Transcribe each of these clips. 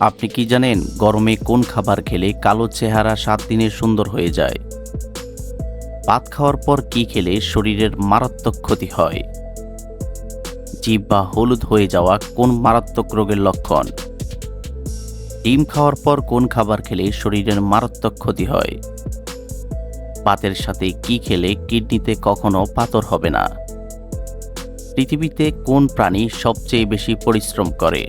আপনি কি জানেন গরমে কোন খাবার খেলে কালো চেহারা সাত দিনে সুন্দর হয়ে যায়? ভাত খাওয়ার পর কি খেলে শরীরের মারাত্মক ক্ষতি হয়? জীব বা হলুদ হয়ে যাওয়া কোন মারাত্মক রোগের লক্ষণ? ডিম খাওয়ার পর কোন খাবার খেলে শরীরের মারাত্মক ক্ষতি হয়? পাতের সাথে কি খেলে কিডনিতে কখনো পাথর হবে না? পৃথিবীতে কোন প্রাণী সবচেয়ে বেশি পরিশ্রম করে?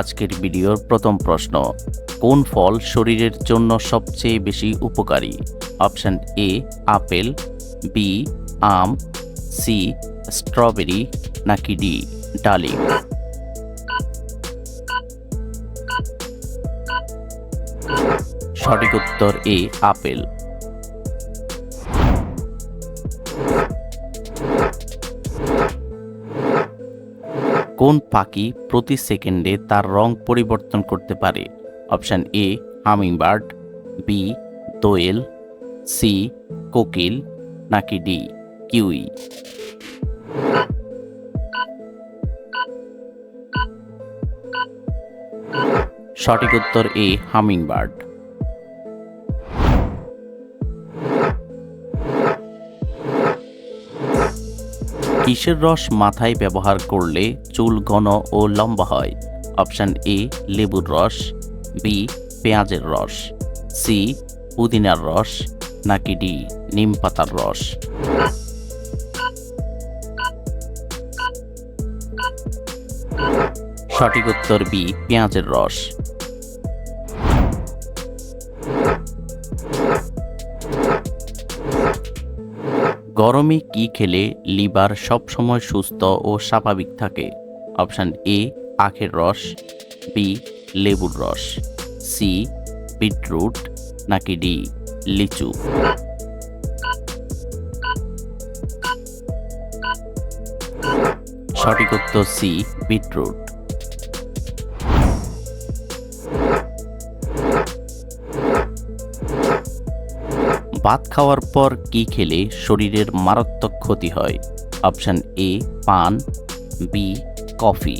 আজকের ভিডিওর প্রথম প্রশ্ন, কোন ফল শরীরের জন্য সবচেয়ে বেশি উপকারী? অপশন এ আপেল বি আম সি স্ট্রবেরি, নাকি ডি ডালিম? সঠিক উত্তর এ আপেল। কোন পাখি প্রতি সেকেন্ডে তার রং পরিবর্তন করতে পারে? অপশান এ, হামিংবার্ড, বি, দোয়েল, সি, কোকিল, নাকি ডি, কিউই? সঠিক উত্তর এ, হামিংবার্ড। কিসের রস মাথায় ব্যবহার করলে চুল ঘন ও লম্বা হয়? অপশান এ, লেবুর রস, বি, পেঁয়াজের রস, সি, পুদিনার রস, নাকি ডি, নিম পাতার রস। সঠিক উত্তর বি, পেঁয়াজের রস। গরমে কি খেলে লিভার সবসময় সুস্থ ও স্বাভাবিক থাকে? অপশান এ, আখের রস, বি, লেবুর রস, সি, বিটরুট, নাকি ডি, লিচু? সঠিক উত্তর সি, বিটরুট। ভাত খাওয়ার পর কি খেলে শরীরের মারাত্মক ক্ষতি হয়? অপশান এ, পান। B, coffee.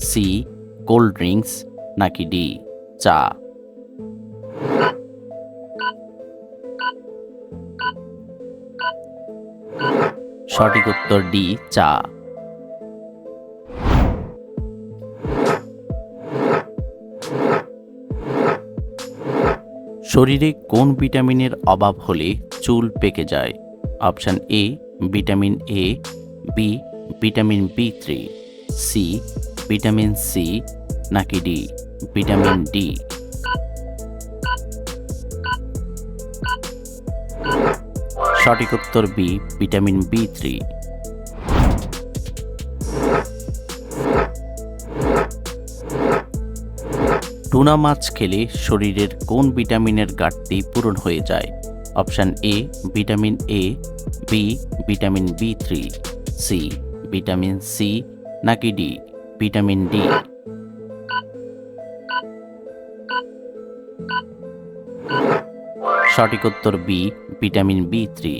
C, cold drinks. নাকি ডি, চা। সঠিক উত্তর ডি, চা। শরীরে কোন ভিটামিনের অভাব হলে চুল পেকে যায়? Option A, vitamin A, B, vitamin B three C, vitamin C, নাকি ডি, ভিটামিন ডি। সঠিক উত্তর B, vitamin B three. Tuna মাছ খেলে শরীরের কোন ভিটামিনের ঘাটতি পূরণ হয়ে যায়? Option A vitamin A B vitamin B three C vitamin C নাকি ডি ভিটামিন ডি সঠিক উত্তর বি ভিটামিন বি থ্রি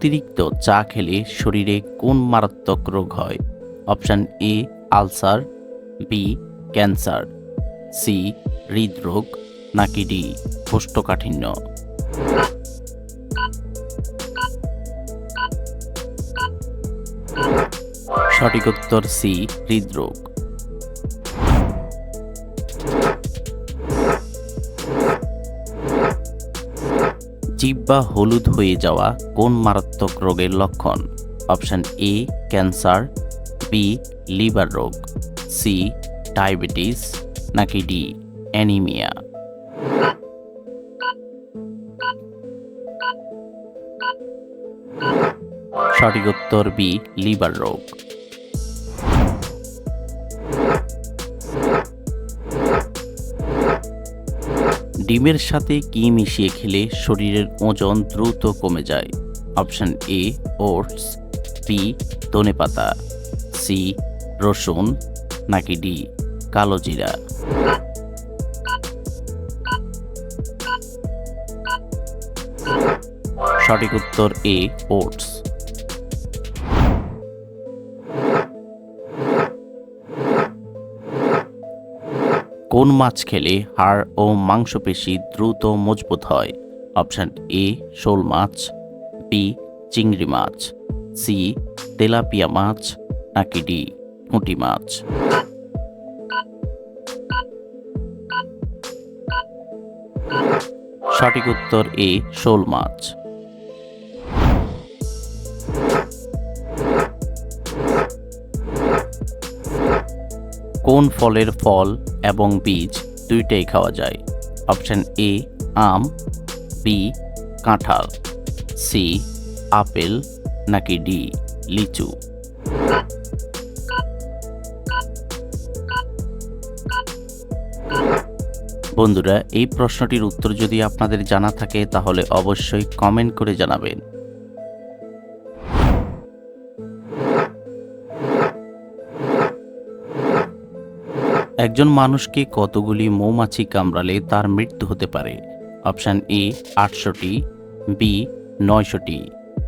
অতিরিক্ত চা খেলে শরীরে কোন মারাত্মক রোগ হয়? Option A, ulcer, B, cancer, C, হৃদরোগ, নাকি ডি, কোষ্ঠকাঠিন্য? সঠিক উত্তর সি, হৃদরোগ। জিব্বা হলুদ হয়ে যাওয়া কোন মারাত্মক রোগের লক্ষণ? Option A, cancer, B, liver রোগ, সি, ডায়াবেটিস, নাকি ডি, অ্যানিমিয়া। সঠিক উত্তর বি, লিভার রোগ। ডিমের সাথে কি মিশিয়ে খেলে শরীরের ওজন দ্রুত কমে যায়? অপশন এ ওটস বি ধনেপাতা সি রসুন, নাকি ডি কালো জিরা? সঠিক উত্তর এ ওটস। কোন মাছ খেলে হাড় ও মাংসপেশি দ্রুত মজবুত হয়। অপশন এ, শোল মাছ, বি, চিংড়ি মাছ, সি, তেলাপিয়া মাছ, নাকি ডি পুঁটি মাছ। সঠিক উত্তর এ, শোল মাছ। কোন ফলের ফল এবং বীজ দুইটাই খাওয়া যায়। অপশন এ, আম, বি, কাঁঠাল, সি, আপেল, নাকি ডি, লিচু। বন্ধুরা, এই প্রশ্নটির উত্তর যদি আপনাদের জানা থাকে, তাহলে অবশ্যই কমেন্ট করে জানাবেন। একজন মানুষকে কতগুলি মৌমাছি কামড়ালে তার মৃত্যু হতে পারে? অপশান এ, আটশোটি, বি, নয়শোটি,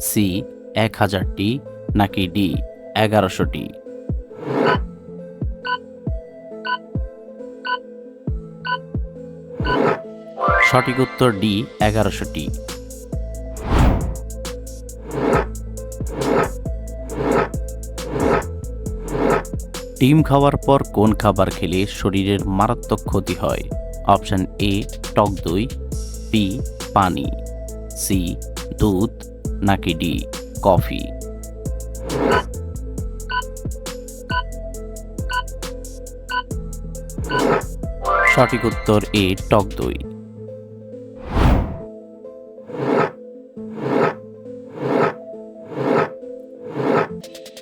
সি এক হাজারটি নাকি ডি, এগারোশোটি? সঠিক উত্তর ডি, এগারোশোটি। ডিম খাওয়ার পর কোন খাবার খেলে শরীরের মারাত্মক ক্ষতি হয়? অপশান এ, টক দই, বি, পানি, সি, দুধ, নাকি ডি, কফি? সঠিক উত্তর এ, টক দই।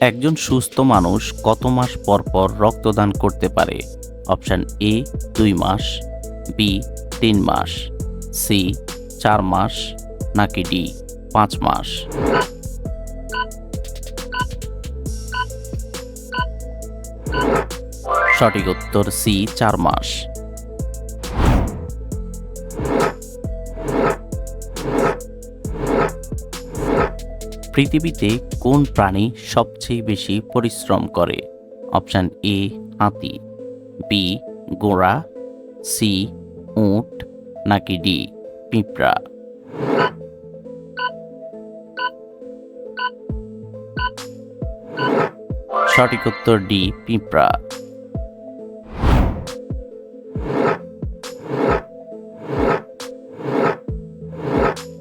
একজন সুস্থ মানুষ কত মাস পর পর রক্তদান করতে পারে? অপশান এ, দুই মাস, বি, তিন মাস, সি, চার মাস, নাকি ডি, পাঁচ মাস। সঠিক উত্তর সি, চার মাস। পৃথিবীতে কোন প্রাণী সবচেয়ে বেশি পরিশ্রম করে? অপশান এ, হাতি, বি গোড়া সি, উট, নাকি ডি, পিঁপড়া? সঠিক উত্তর ডি, পিঁপড়া।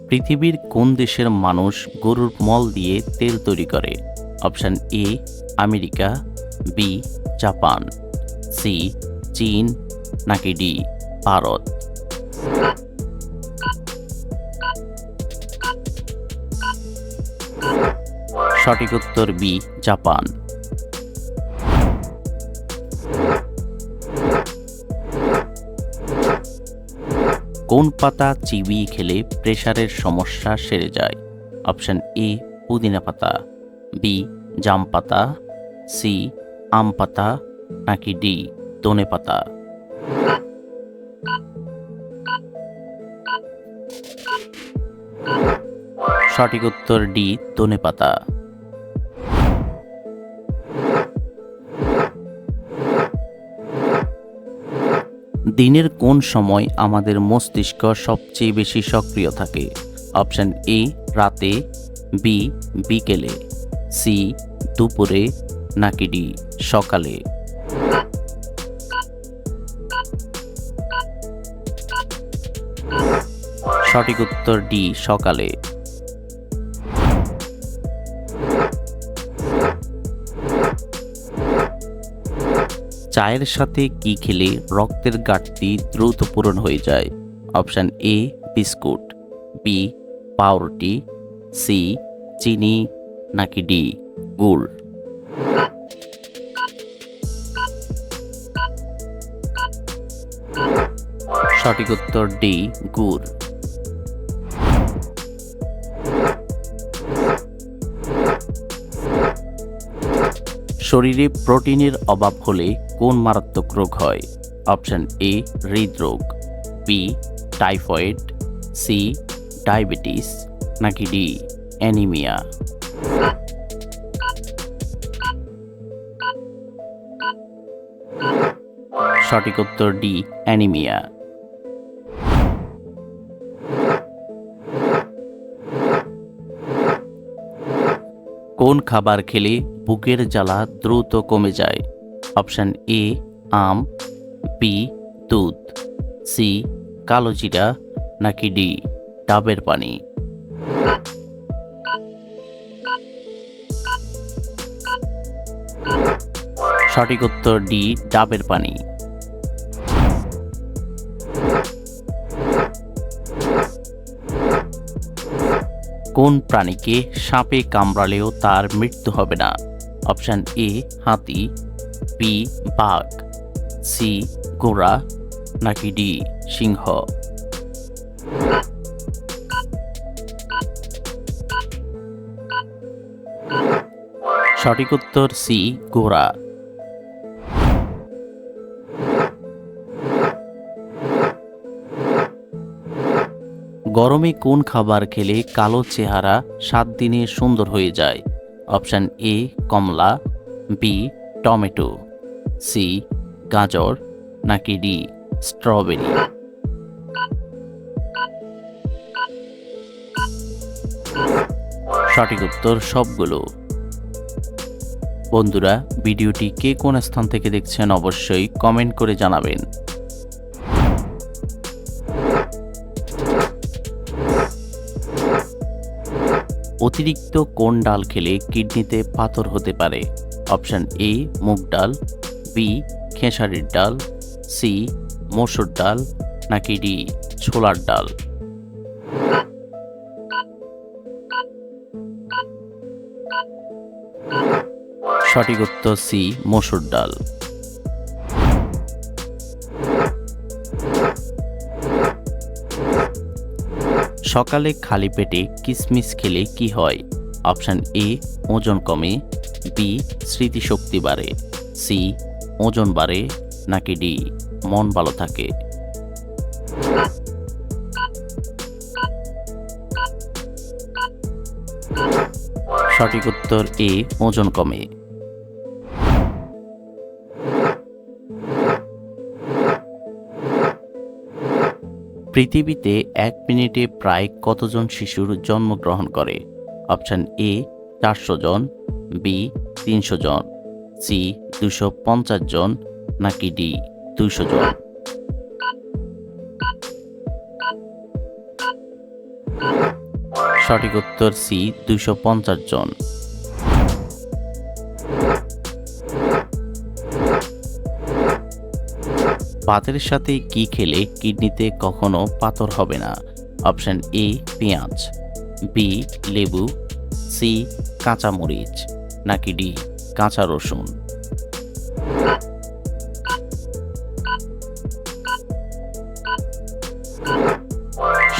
পৃথিবীর কোন দেশের মানুষ গরুর মল দিয়ে তেল তৈরি করে? Option A, America, B, Japan, C, চীন, নাকি ডি, ভারত? সঠিক উত্তর বি, জাপান। কোন পাতা চিবিয়ে খেলে প্রেশারের সমস্যা সেরে যায়? অপশন এ, পুদিনা পাতা, বি, জাম পাতা, সি, আম পাতা, নাকি ডি, ধনে পাতা? সঠিক উত্তর ডি, ধনে পাতা। দিনের কোন সময় আমাদের মস্তিষ্ক সবচেয়ে বেশি সক্রিয় থাকে? অপশন এ রাতে বি বিকেলে সি দুপুরে, নাকি ডি সকালে? সঠিক উত্তর ডি সকালে। চায়ের সাথে কি খেলে রক্তের ঘাটতি দ্রুত পূরণ হয়ে যায়? Option A biscuit. বি পাউরুটি। সি চিনি নাকি ডি গুড়। সঠিক উত্তর ডি গুড়। শরীরে প্রোটিনের অভাব হলে কোন মারাত্মক রোগ হয়? অপশন এ, হৃদরোগ বি টাইফয়েড সি ডায়াবেটিস, নাকি ডি অ্যানিমিয়া। সঠিক উত্তর ডি অ্যানিমিয়া। কোন খাবার খেলে বুকের জ্বালা দ্রুত কমে যায়? অপশন এ, আম, বি, দুধ, সি, কালো জিরা, নাকি ডি, ডাবের পানি। সঠিক উত্তর ডি, ডাবের পানি। কোন প্রাণীকে সাপে কামড়ালেও তার মৃত্যু হবে না? অপশন এ, হাতি বি বাঘ, সি, ঘোড়া, নাকি ডি, সিংহ? সঠিক উত্তর সি, ঘোড়া। গরমে কোন খাবার খেলে কালো চেহারা সাত দিনে সুন্দর হয়ে যায়? অপশান এ, কমলা, বি, টমেটো। সি, গাজর, নাকি ডি, স্ট্রবেরি? সঠিক উত্তর সবগুলো। বন্ধুরা, ভিডিওটি কে কোন স্থান থেকে দেখছেন অবশ্যই কমেন্ট করে জানাবেন। অতিরিক্ত কোন ডাল খেলে কিডনিতে পাথর হতে পারে? অপশান এ, মুগ ডাল বি খেসারির ডাল সি মসুর ডাল, নাকি ডি ছোলার ডাল? সঠিক উত্তর সি মসুর ডাল। সকালে খালি পেটে কিসমিস খেলে কি হয়? অপশান এ ওজন কমে। বি স্মৃতিশক্তি বাড়ে। সি ওজন বাড়ে নাকি ডি? মন ভালো থাকে। সঠিক উত্তর এ, ওজন কমে। পৃথিবীতে এক মিনিটে প্রায় কতজন শিশুর জন্মগ্রহণ করে? অপশান এ, চারশো জন, বি, তিনশো জন। সি দুশো পঞ্চাশ জন, নাকি ডি দুশো জন? সঠিক উত্তর সি দুশো পঞ্চাশ জন। ভাতের সাথে কি খেলে কিডনিতে কখনো পাথর হবে না? অপশন এ, পেঁয়াজ, বি, লেবু, সি, কাঁচামরিচ, নাকি ডি কাঁচা রসুন।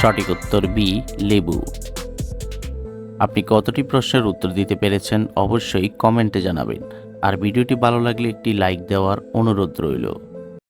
সঠিক উত্তর বি, লেবু। আপনি কতটি প্রশ্নের উত্তর দিতে পেরেছেন অবশ্যই কমেন্টে জানাবেন। আর ভিডিওটি ভালো লাগলে একটি লাইক দেওয়ার অনুরোধ রইল।